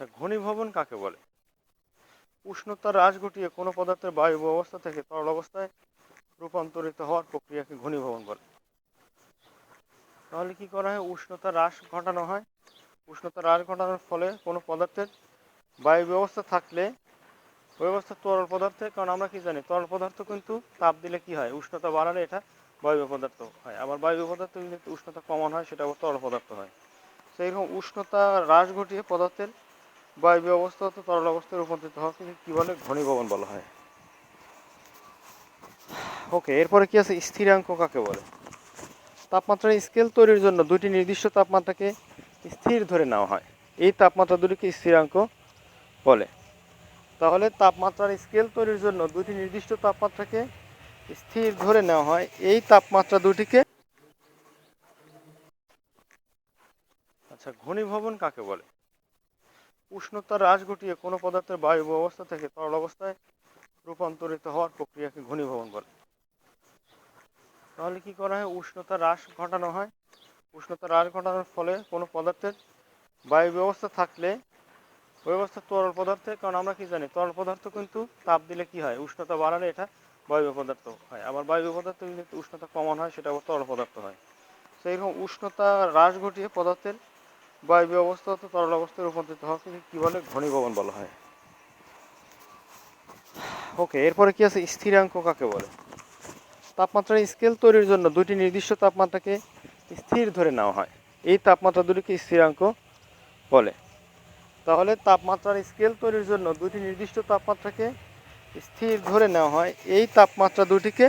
আচ্ছা ঘনীভবন কাকে বলে? উষ্ণতা হ্রাস ঘটিয়ে কোনো পদার্থের বায়ু অবস্থা থেকে তরল অবস্থায় রূপান্তরিত হওয়ার প্রক্রিয়াকে ঘনীভবন বলে। তাহলে কি করা হয়? উষ্ণতা হ্রাস ঘটানো হয়। উষ্ণতা হ্রাস ঘটানোর ফলে কোনো পদার্থের বায়ু ব্যবস্থা থাকলে ওই অবস্থা তরল পদার্থে, কারণ আমরা কি জানি, তরল পদার্থ কিন্তু তাপ দিলে কি হয়? উষ্ণতা বাড়ালে এটা বায়ু পদার্থ হয়। আবার বায়ু পদার্থ যদি উষ্ণতা কমান হয়, সেটা আবার তরল পদার্থ হয়। তো এরকম উষ্ণতা হ্রাস ঘটিয়ে পদার্থের বায়বীয় অবস্থা তো তরল অবস্থায় রূপান্তরিত হওয়াকে কি বলে ঘনীভবন বলা হয়। ওকে এরপরে কি আছে? স্থিরাঙ্ক কাকে বলে? তাপমাত্রার স্কেল তৈরির জন্য দুটি নির্দিষ্ট তাপমাত্রাকে স্থির ধরে নেওয়া হয়। এই তাপমাত্রা দুটিকে স্থিরাঙ্ক বলে। তাহলে তাপমাত্রার স্কেল তৈরির জন্য দুটি নির্দিষ্ট তাপমাত্রাকে স্থির ধরে নেওয়া হয়। এই তাপমাত্রা দুটিকে আচ্ছা ঘনীভবন কাকে বলে? উষ্ণতা হ্রাস ঘটিয়ে কোনো পদার্থের বায়ু অবস্থা থেকে তরল অবস্থায় রূপান্তরিত হওয়ার প্রক্রিয়াকে ঘনীভবন বলে তাহলে কি করা হয়? উষ্ণতা হ্রাস ঘটানো হয়। উষ্ণতা হ্রাস ঘটানোর ফলে কোনো পদার্থের বায়ু ব্যবস্থা থাকলে ওই অবস্থা তরল পদার্থে কারণ আমরা কি জানি, তরল পদার্থ কিন্তু তাপ দিলে কি হয়? উষ্ণতা বাড়ালে এটা বায়ু পদার্থ হয়। আবার বায়ু পদার্থ যদি উষ্ণতা কমান হয় সেটা আবার তরল পদার্থ হয়। তো এরকম উষ্ণতা হ্রাস ঘটিয়ে পদার্থের বায়ু অবস্থা হতে তরল অবস্থায় রূপান্তরিত হওয়াকে কি বলে? ঘনীভবন বলা হয়। ওকে এরপরে কি আছে? স্থিরাঙ্ক কাকে বলে? তাপমাত্রার স্কেল তৈরির জন্য দুটি নির্দিষ্ট তাপমাত্রাকে স্থির ধরে নেওয়া হয়। এই তাপমাত্রা দুটিকে স্থিরাঙ্ক বলে। তাহলে তাপমাত্রার স্কেল তৈরির জন্য দুটি নির্দিষ্ট তাপমাত্রাকে স্থির ধরে নেওয়া হয়। এই তাপমাত্রা দুটিকে